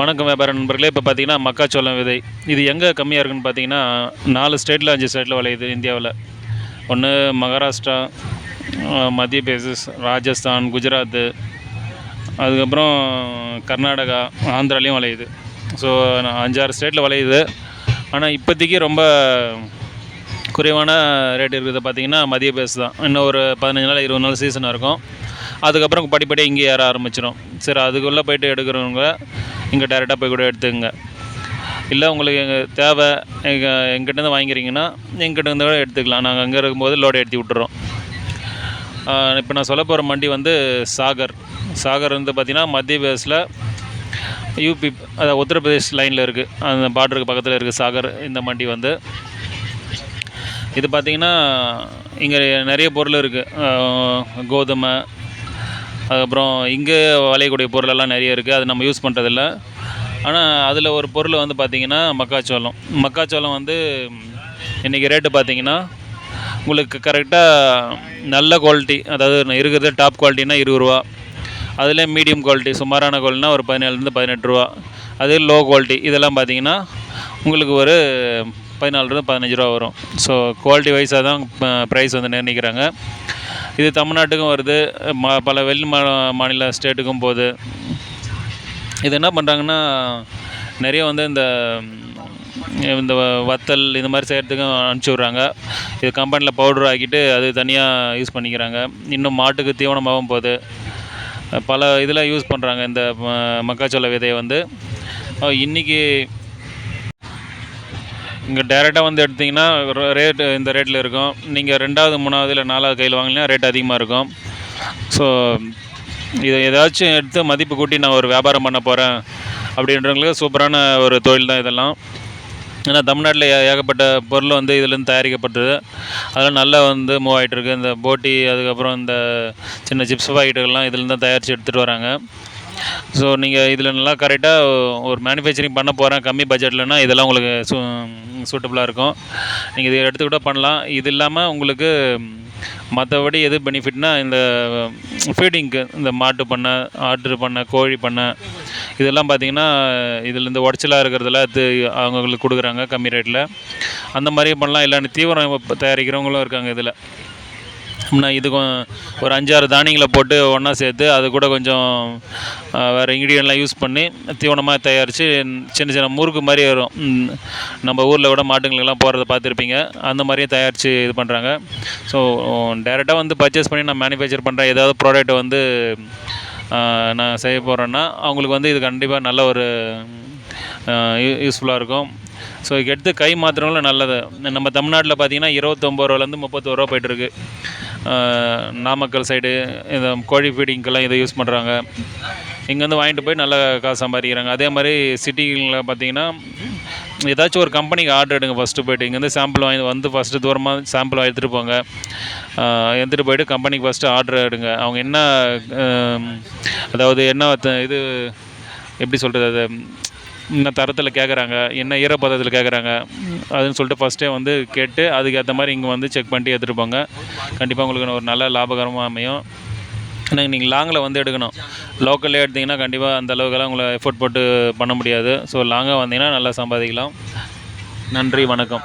வணக்கம் வியாபார நண்பர்களே. இப்போ பார்த்தீங்கன்னா மக்காச்சோளம் விதை. இது எங்கே கம்மியாக இருக்குன்னு பார்த்தீங்கன்னா நாலு ஸ்டேட்டில் அஞ்சு ஸ்டேட்டில் விளையுது இந்தியாவில். ஒன்று மகாராஷ்டிரா மத்திய பிரதேஷ் ராஜஸ்தான் குஜராத்து அதுக்கப்புறம் கர்நாடகா ஆந்திராலையும் விளையுது. ஸோ அஞ்சாறு ஸ்டேட்டில் விளையுது. ஆனால் இப்போதைக்கு ரொம்ப குறைவான ரேட் இருக்கிறது பார்த்தீங்கன்னா மதிய பேஸ் தான். இன்னும் ஒரு பதினஞ்சு நாள் இருபது நாள் சீசனாக இருக்கும். அதுக்கப்புறம் படிப்படியாக இங்கே ஏற ஆரம்பிச்சிடும் சரி அதுக்குள்ளே போயிட்டு எடுக்கிறவங்க இங்கே டேரெக்டாக போய் கூட எடுத்துக்கங்க. இல்லை உங்களுக்கு எங்கள் தேவை எங்கள் எங்கிட்டேருந்து வாங்கிக்கிறீங்கன்னா எங்கிட்டேருந்து கூட எடுத்துக்கலாம். நாங்கள் அங்கே இருக்கும்போது லோடு ஏற்றி விட்டுறோம். இப்போ நான் சொல்ல போகிற மண்டி வந்து சாகர். சாகர் வந்து பார்த்திங்கன்னா மத்திய பிரதேசில் யூபி அதாவது உத்தரப்பிரதேஷ் லைனில் இருக்குது அந்த பார்டருக்கு பக்கத்தில் இருக்குது சாகர் இந்த மண்டி வந்து. இது பார்த்திங்கன்னா இங்கே நிறைய பொருள் இருக்குது கோதுமை அதுக்கப்புறம் இங்கே விளையக்கூடிய பொருளெல்லாம் நிறைய இருக்குது அது நம்ம யூஸ் பண்ணுறதில்ல ஆனால் அதில் ஒரு பொருள் வந்து பார்த்திங்கன்னா மக்காச்சோளம். மக்காச்சோளம் வந்து இன்றைக்கி ரேட்டு பார்த்திங்கன்னா உங்களுக்கு கரெக்டாக நல்ல குவாலிட்டி அதாவது இருக்கிறது டாப் குவாலிட்டினா இருபது ரூபா. அதில் மீடியம் குவாலிட்டி சுமாரான குவாலிட்டினா ஒரு பதினேழுலேருந்து பதினெட்டு ரூபா. அதே லோ குவாலிட்டி இதெல்லாம் பார்த்தீங்கன்னா உங்களுக்கு ஒரு பதினாலுலேருந்து பதினஞ்சு ரூபா வரும். ஸோ குவாலிட்டி வைஸாக தான் ப்ரைஸ் வந்து நிர்ணயிக்கிறாங்க. இது தமிழ்நாட்டுக்கும் வருது. ம பல வெளி மா மாநில ஸ்டேட்டுக்கும் போகுது. இது என்ன பண்ணுறாங்கன்னா நிறைய வந்து இந்த இந்த வத்தல் இந்த மாதிரி செய்கிறதுக்கும் அனுப்பிச்சி விட்றாங்க. இது கம்பெனியில் பவுடர் ஆக்கிட்டு அது தனியாக யூஸ் பண்ணிக்கிறாங்க. இன்னும் மாட்டுக்கு தீவனமாகவும் போகுது. பல இதில் யூஸ் பண்ணுறாங்க இந்த மக்காச்சோள விதையை வந்து. இன்றைக்கி இங்கே டேரெக்டாக வந்து எடுத்திங்கன்னா ரேட்டு இந்த ரேட்டில் இருக்கும். நீங்கள் ரெண்டாவது மூணாவது இல்லை நாலாவது கையில் வாங்கினா ரேட் அதிகமாக இருக்கும். ஸோ இதை ஏதாச்சும் எடுத்து மதிப்பு கூட்டி நான் ஒரு வியாபாரம் பண்ண போகிறேன் அப்படின்றவங்களுக்கு சூப்பரான ஒரு தொழில் தான் இதெல்லாம். ஏன்னா தமிழ்நாட்டில் ஏ- ஏகப்பட்ட பொருள் வந்து இதுலேருந்து தயாரிக்கப்பட்டது. அதெல்லாம் நல்லா வந்து மூவ் ஆகிட்டு இந்த போட்டி அதுக்கப்புறம் இந்த சின்ன சிப்ஸ் பாக்கெட்டுகள்லாம் இதுலேருந்து தான் தயாரித்து எடுத்துகிட்டு வராங்க. ஸோ நீங்கள் இதில் நல்லா கரெக்டாக ஒரு மேனுஃபேக்சரிங் பண்ண போகிறேன் கம்மி பட்ஜெட்லனா இதெல்லாம் உங்களுக்கு சூ சூட்டபுளாக இருக்கும். நீங்கள் இதை எடுத்து கூட பண்ணலாம். இது இல்லாமல் உங்களுக்கு மற்றபடி எது பெனிஃபிட்னா இந்த ஃபீடிங்க்கு இந்த மாட்டு பண்ணை ஆட்டு பண்ணை கோழி பண்ணை இதெல்லாம் பார்த்தீங்கன்னா இதில் இந்த உடச்சலாக இருக்கிறதுல அது அவங்களுக்கு கொடுக்குறாங்க கம்மி ரேட்டில் அந்த மாதிரி பண்ணலாம். இல்லைன்னு தீவிரம் தயாரிக்கிறவங்களும் இருக்காங்க இதில். நான் இது ஒரு அஞ்சாறு தானியங்களை போட்டு ஒன்றா சேர்த்து அது கூட கொஞ்சம் வேறு இன்க்ரீடியன்ட்லாம் யூஸ் பண்ணி தீவனமாக தயாரித்து சின்ன சின்ன முறுக்கு மாதிரி வரும். நம்ம ஊரில் கூட மாட்டுங்களுக்கெல்லாம் போகிறத பார்த்துருப்பீங்க. அந்த மாதிரியும் தயாரித்து இது பண்ணுறாங்க ஸோ டேரெக்டாக வந்து பர்ச்சேஸ் பண்ணி நான் மேனுஃபேக்சர் பண்ணுற ஏதாவது ப்ராடக்ட் வந்து நான் செய்ய போகிறேன்னா அவங்களுக்கு வந்து இது கண்டிப்பாக நல்ல ஒரு யூஸ்ஃபுல்லாக இருக்கும். ஸோ எடுத்து கை மாத்திரங்களும் நல்லது. நம்ம தமிழ்நாட்டில் பார்த்தீங்கன்னா இருபத்தொம்பது ரூபாலேருந்து முப்பத்தோரு ரூபா போயிட்டுருக்கு நாமக்கல் சைடு இந்த கோழி ஃபீடிங்க்கெல்லாம் இதை யூஸ் பண்ணுறாங்க இங்கேருந்து வாங்கிட்டு போய் நல்லா காசு சம்பாதிக்கிறாங்க. அதே மாதிரி சிட்டிகளில் பார்த்தீங்கன்னா ஏதாச்சும் ஒரு கம்பெனிக்கு ஆர்டர் எடுங்க ஃபஸ்ட்டு போய்ட்டு. இங்கேருந்து சாம்பிள் வாங்கி வந்து ஃபஸ்ட்டு தூரமாக சாம்பிள் எடுத்துகிட்டு போங்க. எடுத்துகிட்டு போயிட்டு கம்பெனிக்கு ஃபஸ்ட்டு ஆர்டர் எடுங்க. அவங்க என்ன அதாவது என்ன இது எப்படி சொல்கிறது அது? என்ன தரத்தில் கேட்குறாங்க என்ன ஈரப்பதத்தில் கேட்குறாங்க அதுன்னு சொல்லிட்டு ஃபஸ்ட்டே வந்து கேட்டு அதுக்கேற்ற மாதிரி இங்கே வந்து செக் பண்ணிட்டு எடுத்துகிட்டு போங்க கண்டிப்பாக உங்களுக்கு ஒரு நல்ல லாபகரமாக அமையும். ஆனால் நீங்கள் லாங்கில் வந்து எடுக்கணும். லோக்கல்லே எடுத்திங்கன்னா கண்டிப்பாக அந்த அளவுக்கெல்லாம் உங்களை எஃபோர்ட் போட்டு பண்ண முடியாது. ஸோ லாங்காக வந்தீங்கன்னா நல்லா சம்பாதிக்கலாம். நன்றி வணக்கம்.